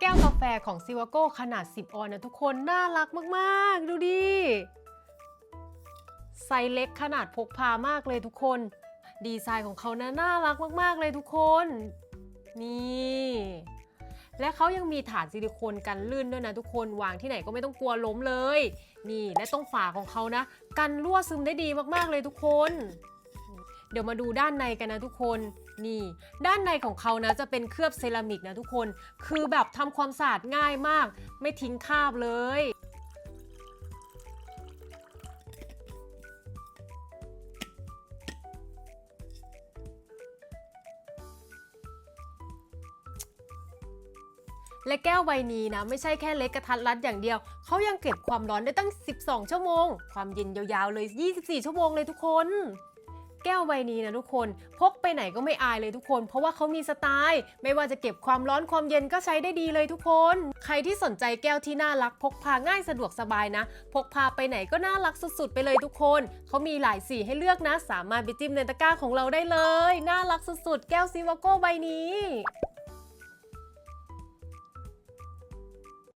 แก้วกาแฟของซิวาโก้ขนาด 10 ออนนะทุกคน น่ารักมาก ๆ ดูดิไซส์เล็กขนาดพกพามากเลยทุกคน ดีไซน์ของเขานะน่ารักมาก ๆ เลยทุกคน นี่ และเขายังมีฐานซิลิโคนกันลื่นด้วยนะทุกคน วางที่ไหนก็ไม่ต้องกลัวล้มเลย นี่และตรงฝาของเขานะ กันรั่วซึมได้ดีมาก ๆ เลยทุกคน เดี๋ยวมาดูด้านในกันนะทุกคน นี่ ด้านในของเขานะจะเป็นเคลือบเซรามิกนะทุกคน คือแบบทำความสะอาดง่ายมาก ไม่ทิ้งคราบเลยและแก้วใบนี้นะ ไม่ใช่แค่เล็กกระทัดรัดอย่างเดียว เขายังเก็บความร้อนได้ตั้ง 12 ชั่วโมง ความเย็นยาวๆเลย 24 ชั่วโมงเลยทุกคน ก้วใบนี้นะทุกคน พกไปไหนก็ไม่อายเลยทุกคน เพราะว่าเขามีสไตล์ ไม่ว่าจะเก็บความร้อนความเย็นก็ใช้ได้ดีเลยทุกคน ใครที่สนใจแก้วที่น่ารัก พกพาง่ายสะดวกสบายนะ พกพาไปไหนก็น่ารักสุดๆ ไปเลยทุกคน เขามีหลายสีให้เลือกนะ สามารถไปจิ้มในตะกร้าของเราได้เลย น่ารักสุดๆ แก้วซิวาโก้ใบนี้